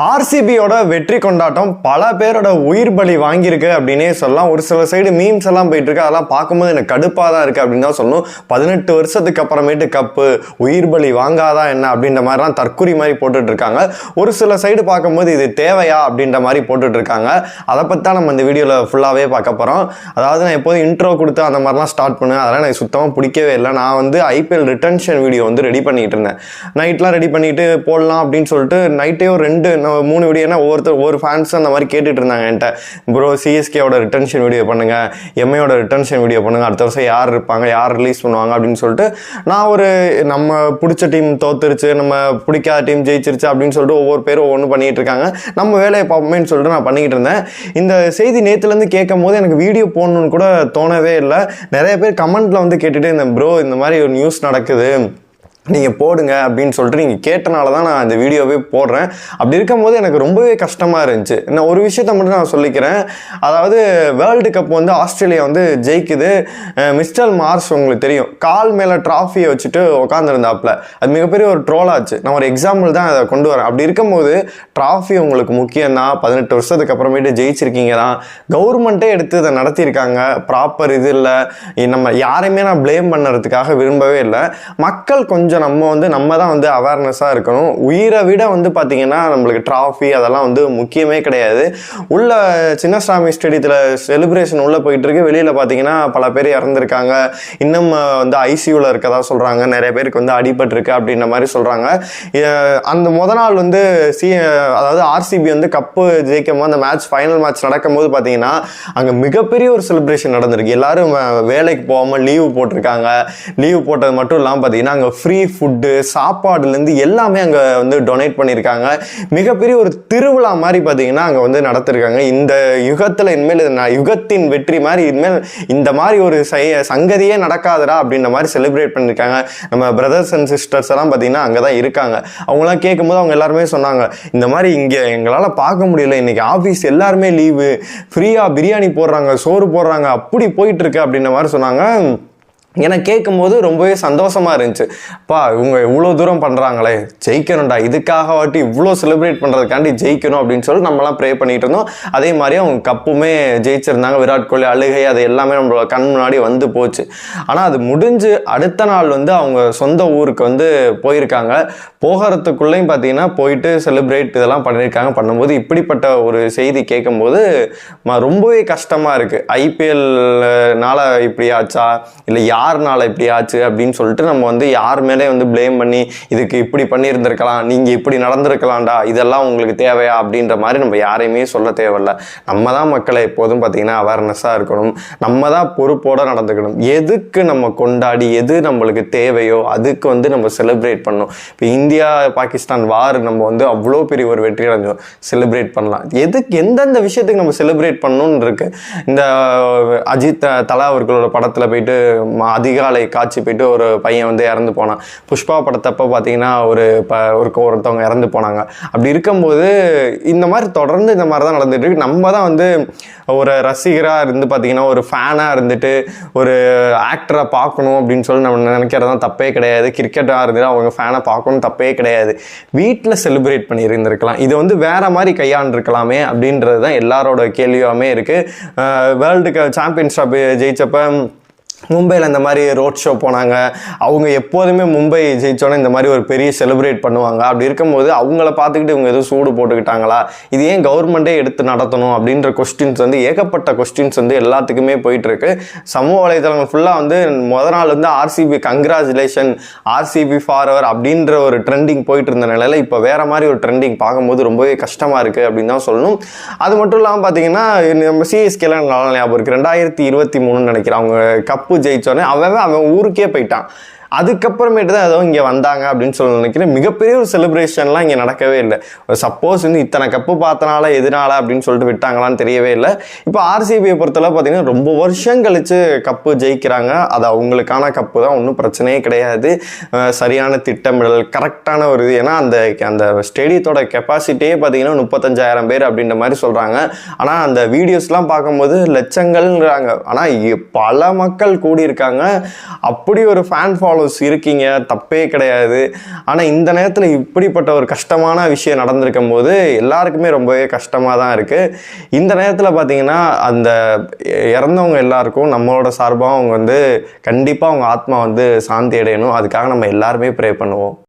ஆர்சிபியோட வெற்றி கொண்டாட்டம் பல பேரோட உயிர் பலி வாங்கியிருக்கு அப்படின்னே சொல்லலாம். ஒரு சில சைடு மீம்ஸ் எல்லாம் போயிட்டு இருக்கு அதெல்லாம் பார்க்கும்போது எனக்கு கடுப்பாக தான் இருக்குது அப்படின்னு தான் சொல்லணும். பதினெட்டு வருஷத்துக்கு அப்புறமேட்டு கப்பு உயிர் பலி வாங்காதா என்ன அப்படின்ற மாதிரிலாம் தற்குறி மாதிரி போட்டுட்டு இருக்காங்க ஒரு சில சைடு பார்க்கும்போது இது தேவையா அப்படின்ற மாதிரி போட்டுட்டு இருக்காங்க அதை பற்றி தான் நம்ம இந்த வீடியோவில் ஃபுல்லாகவே பார்க்க போகிறோம் அதாவது நான் எப்போதும் இன்ட்ரோ கொடுத்து அந்த மாதிரிலாம் ஸ்டார்ட் பண்ணுவேன். அதெல்லாம் எனக்கு சுத்தமாக பிடிக்கவே இல்லை. நான் வந்து ஐபிஎல் ரிட்டன்ஷன் வீடியோ வந்து ரெடி பண்ணிட்டு இருந்தேன். நைட்லாம் ரெடி பண்ணிட்டு போடலாம் அப்படின்னு சொல்லிட்டு நைட்டே ஒரு ரெண்டு நம்ம மூணு வீடியோனா ஒவ்வொருத்தர் ஒவ்வொரு ஃபேன்ஸ் அந்த மாதிரி கேட்டுட்டு இருந்தாங்க என்கிட்ட. ப்ரோ சிஎஸ்கேவோட ரிட்டன்ஷன் வீடியோ பண்ணுங்க எம்ஐயோட ரிட்டன்ஷன் வீடியோ பண்ணுங்க அடுத்த வருஷம் யார் இருப்பாங்க யார் ரிலீஸ் பண்ணுவாங்க அப்படின்னு சொல்லிட்டு நான் ஒரு நம்ம பிடிச்ச டீம் தோத்துருச்சு நம்ம பிடிக்காத டீம் ஜெயிச்சிருச்சு அப்படின்னு சொல்லிட்டு ஒவ்வொரு பேரும் ஒவ்வொன்று பண்ணிட்டு இருக்காங்க. நம்ம வேலையை பார்ப்போமேன்னு சொல்லிட்டு நான் பண்ணிக்கிட்டு இருந்தேன். இந்த செய்தி நேற்றுலேருந்து கேட்கும் போது எனக்கு வீடியோ போடணும்னு கூட தோணவே இல்லை. நிறைய பேர் கமெண்ட்டில் வந்து கேட்டுட்டு இருந்தேன் ப்ரோ இந்த மாதிரி ஒரு நியூஸ் நடக்குது. நீங்கள் போடுங்க அப்படின்னு சொல்லிட்டு நீங்கள் கேட்டனால தான் நான் இந்த வீடியோவே போடுறேன். அப்படி இருக்கும்போது எனக்கு ரொம்பவே கஷ்டமாக இருந்துச்சு. நான் ஒரு விஷயத்த மட்டும் நான் சொல்லிக்கிறேன். அதாவது வேர்ல்டு கப் வந்து ஆஸ்திரேலியா வந்து ஜெயிக்குது. மிஸ்டர் மார்ஸ் உங்களுக்கு தெரியும். கால் மேலே ட்ராஃபியை வச்சுட்டு உட்காந்துருந்தாப்புல அது மிகப்பெரிய ஒரு ட்ரோலாச்சு நான் ஒரு எக்ஸாம்பிள் தான் அதை கொண்டு வரேன். அப்படி இருக்கும்போது ட்ராஃபி உங்களுக்கு முக்கியம் தான் பதினெட்டு வருஷத்துக்கு அப்புறமேட்டு ஜெயிச்சிருக்கீங்க தான் கவர்மெண்ட்டே எடுத்து இதை நடத்தியிருக்காங்க. ப்ராப்பர் இது இல்லை. நம்ம யாரையுமே நான் ப்ளேம் பண்ணுறதுக்காக விரும்பவே இல்லை. மக்கள் கொஞ்சம் நம்ம வந்து நம்ம தான் வந்து அவேர்னஸாக இருக்கணும். உயிரை விட வந்து பார்த்திங்கன்னா நம்மளுக்கு ட்ராஃபி அதெல்லாம் வந்து முக்கியமே கிடையாது. உள்ள சின்னசாமி ஸ்டேடியத்தில் செலிப்ரேஷன் உள்ளே போயிட்டு இருக்கு. வெளியில் பார்த்தீங்கன்னா பல பேர் இறந்துருக்காங்க. இன்னும் வந்து ஐசியூவில் இருக்கதா சொல்கிறாங்க நிறைய பேருக்கு வந்து அடிபட்டிருக்கு அப்படின்ற மாதிரி சொல்கிறாங்க அந்த முத நாள் வந்து சி அதாவது ஆர்சிபி வந்து கப்பு ஜெயிக்கும் அந்த மேட்ச் ஃபைனல் மேட்ச் நடக்கும்போது பார்த்தீங்கன்னா அங்கே மிகப்பெரிய ஒரு செலிப்ரேஷன் நடந்திருக்கு. எல்லாரும் வேலைக்கு போகாமல் லீவு போட்டிருக்காங்க. லீவு போட்டது மட்டும் இல்லாமல் பார்த்தீங்கன்னா அங்கே ஃப்ரீ ஃபுட்டு சாப்பாடுலேருந்து எல்லாமே அங்கே வந்து டொனேட் பண்ணியிருக்காங்க. மிகப்பெரிய ஒரு திருவிழா மாதிரி பார்த்தீங்கன்னா அங்கே வந்து நடத்திருக்காங்க. இந்த யுகத்தில் இனிமேல் நான் யுகத்தின் வெற்றி மாதிரி இனிமேல் இந்த மாதிரி ஒரு சங்கதியே நடக்காதடா அப்படின்ற மாதிரி செலிப்ரேட் பண்ணியிருக்காங்க. நம்ம பிரதர்ஸ் அண்ட் சிஸ்டர்ஸ் எல்லாம் பார்த்தீங்கன்னா அங்கே தான் இருக்காங்க. அவங்களாம் கேட்கும்போது அவங்க எல்லாருமே சொன்னாங்க இந்த மாதிரி இங்கே எங்களால் பார்க்க முடியல. இன்னைக்கு ஆஃபீஸ் எல்லாருமே லீவு ஃப்ரீயாக பிரியாணி போடுறாங்க சோறு போடுறாங்க அப்படி போயிட்டுருக்கு அப்படின்ற மாதிரி சொன்னாங்க. எனக்கு கேட்கும்போது ரொம்பவே சந்தோஷமாக இருந்துச்சு. பா இவங்க இவ்வளோ தூரம் பண்ணுறாங்களே ஜெயிக்கணும்டா இதுக்காக வாட்டி இவ்வளோ செலிப்ரேட் பண்ணுறதுக்காண்டி ஜெயிக்கணும் அப்படின்னு சொல்லி நம்மலாம் ப்ரே பண்ணிட்டு இருந்தோம். அதே மாதிரி அவங்க கப்புமே ஜெயிச்சிருந்தாங்க விராட் கோலி அழுகை அது எல்லாமே நம்மளோட கண் முன்னாடி வந்து போச்சு. ஆனால் அது முடிஞ்சு அடுத்த நாள் வந்து அவங்க சொந்த ஊருக்கு வந்து போயிருக்காங்க. போகிறதுக்குள்ளேயும் பார்த்தீங்கன்னா போயிட்டு செலிப்ரேட் இதெல்லாம் பண்ணியிருக்காங்க. பண்ணும்போது இப்படிப்பட்ட ஒரு செய்தி கேட்கும்போது ம- ரொம்பவே கஷ்டமாக இருக்குது ஐபிஎல்னால இப்படி ஆச்சா? இல்லை யாருனால இப்படி ஆச்சு அப்படின்னு சொல்லிட்டு நம்ம வந்து யார் மேலே வந்து ப்ளேம் பண்ணி இதுக்கு இப்படி பண்ணியிருந்திருக்கலாம் நீங்கள் இப்படி நடந்திருக்கலாம்டா இதெல்லாம் உங்களுக்கு தேவையா அப்படின்ற மாதிரி நம்ம யாரையுமே சொல்ல தேவையில்ல. நம்ம தான் மக்களை எப்போதும் பார்த்திங்கன்னா அவேர்னஸாக இருக்கணும். நம்ம தான் பொறுப்போடு நடந்துக்கணும். எதுக்கு நம்ம கொண்டாடி எது நம்மளுக்கு தேவையோ அதுக்கு வந்து நம்ம செலிப்ரேட் பண்ணணும். இப்போ இந்தியா பாகிஸ்தான் வார் நம்ம வந்து அவ்வளோ பெரிய ஒரு வெற்றி அடைஞ்சோம். செலிப்ரேட் பண்ணலாம். எதுக்கு எந்தெந்த விஷயத்துக்கு நம்ம செலிப்ரேட் பண்ணணும்னு இருக்கு? இந்த அஜித் தலா அவர்களோட படத்தில் போயிட்டு மா அதிகாலை காட்சி போயிட்டு ஒரு பையன் வந்து இறந்து போனான். புஷ்பா படத்தப்போ பார்த்தீங்கன்னா ஒரு ப ஒரு ஒருத்தவங்க இறந்து போனாங்க. அப்படி இருக்கும்போது இந்த மாதிரி தொடர்ந்து இந்த மாதிரி தான் நடந்துட்டு இருக்கு. நம்ம தான் வந்து ஒரு ரசிகராக இருந்து பார்த்தீங்கன்னா ஒரு ஃபேனாக இருந்துட்டு ஒரு ஆக்டரை பார்க்கணும் அப்படின்னு சொல்லி நம்ம நினைக்கிறது தான் தப்பே கிடையாது. கிரிக்கெட்டாக இருந்துட்டு அவங்க ஃபேனை பார்க்கணும் தப்பே கிடையாது. வீட்டில் செலிப்ரேட் பண்ணியிருந்திருக்கலாம். இது வந்து வேற மாதிரி கையாண்டிருக்கலாமே அப்படின்றது தான் எல்லாரோட கேள்வியாகவே இருக்குது வேர்ல்டு சாம்பியன்ஸ் ஜெயிச்சப்போ மும்பையில் இந்த மாதிரி ரோட் ஷோ போனாங்க. அவங்க எப்போதுமே மும்பை ஜெயித்தோன்னே இந்த மாதிரி ஒரு பெரிய செலிப்ரேட் பண்ணுவாங்க. அப்படி இருக்கும்போது அவங்கள பார்த்துக்கிட்டு இவங்க எதுவும் சூடு போட்டுக்கிட்டாங்களா? இது ஏன் கவர்மெண்ட்டே எடுத்து நடத்தணும் அப்படின்ற கொஸ்டின்ஸ் வந்து ஏகப்பட்ட கொஸ்டின்ஸ் வந்து எல்லாத்துக்குமே போயிட்டுருக்கு. சமூக வலைதளங்கள் ஃபுல்லாக வந்து முத நாள் வந்து ஆர்சிபி கங்க்ராச்சுலேஷன் ஆர்சிபி ஃபார் அப்படின்ற ஒரு ட்ரெண்டிங் போயிட்டு இருந்த நிலையில் இப்போ வேறு மாதிரி ஒரு ட்ரெண்டிங் பார்க்கும்போது ரொம்பவே கஷ்டமாக இருக்குது அப்படின்னு தான் சொல்லணும். அது மட்டும் இல்லாமல் பார்த்தீங்கன்னா நம்ம சிஎஸ்கேலாம் நல்லா ஞாபகம் இருக்குது ரெண்டாயிரத்தி இருபத்தி மூணுன்னு நினைக்கிறேன். அவங்க கப்பு ஜெயிச்சோடனே அவன் அவன் ஊருக்கே போயிட்டான். அதுக்கப்புறமேட்டு தான் ஏதோ இங்கே வந்தாங்க அப்படின்னு சொல்லி நினைக்கிறேன். மிகப்பெரிய ஒரு செலிப்ரேஷன்லாம் இங்கே நடக்கவே இல்லை. சப்போஸ் வந்து இத்தனை கப்பு பார்த்தனால எதனால அப்படின்னு சொல்லிட்டு விட்டாங்களான்னு தெரியவே இல்லை. இப்போ ஆர்சிபியை பொறுத்தளவு பார்த்தீங்கன்னா ரொம்ப வருஷம் கழித்து கப்பு ஜெயிக்கிறாங்க. அது அவங்களுக்கான கப்பு தான். ஒன்றும் பிரச்சனையே கிடையாது. சரியான திட்டமிடல் கரெக்டான ஒரு இது. ஏன்னா அந்த அந்த ஸ்டேடியத்தோட கெப்பாசிட்டியே பார்த்தீங்கன்னா முப்பத்தஞ்சாயிரம் பேர் அப்படின்ற மாதிரி சொல்கிறாங்க ஆனால் அந்த வீடியோஸ்லாம் பார்க்கும்போது லட்சங்கள்ன்றாங்க. ஆனால் பல மக்கள் கூடியிருக்காங்க. அப்படி ஒரு ஃபேன் ஃபாலோ க்ளோஸ் இருக்கீங்க தப்பே கிடையாது. ஆனால் இந்த நேரத்தில் இப்படிப்பட்ட ஒரு கஷ்டமான விஷயம் நடந்திருக்கும் போது எல்லாருக்குமே ரொம்பவே கஷ்டமாக தான் இருக்குது இந்த நேரத்தில் பார்த்தீங்கன்னா அந்த இறந்தவங்க எல்லாருக்கும் நம்மளோட சார்பாக அவங்க வந்து கண்டிப்பாக அவங்க ஆத்மா வந்து சாந்தி அடையணும். அதுக்காக நம்ம எல்லாருமே ப்ரே பண்ணுவோம்.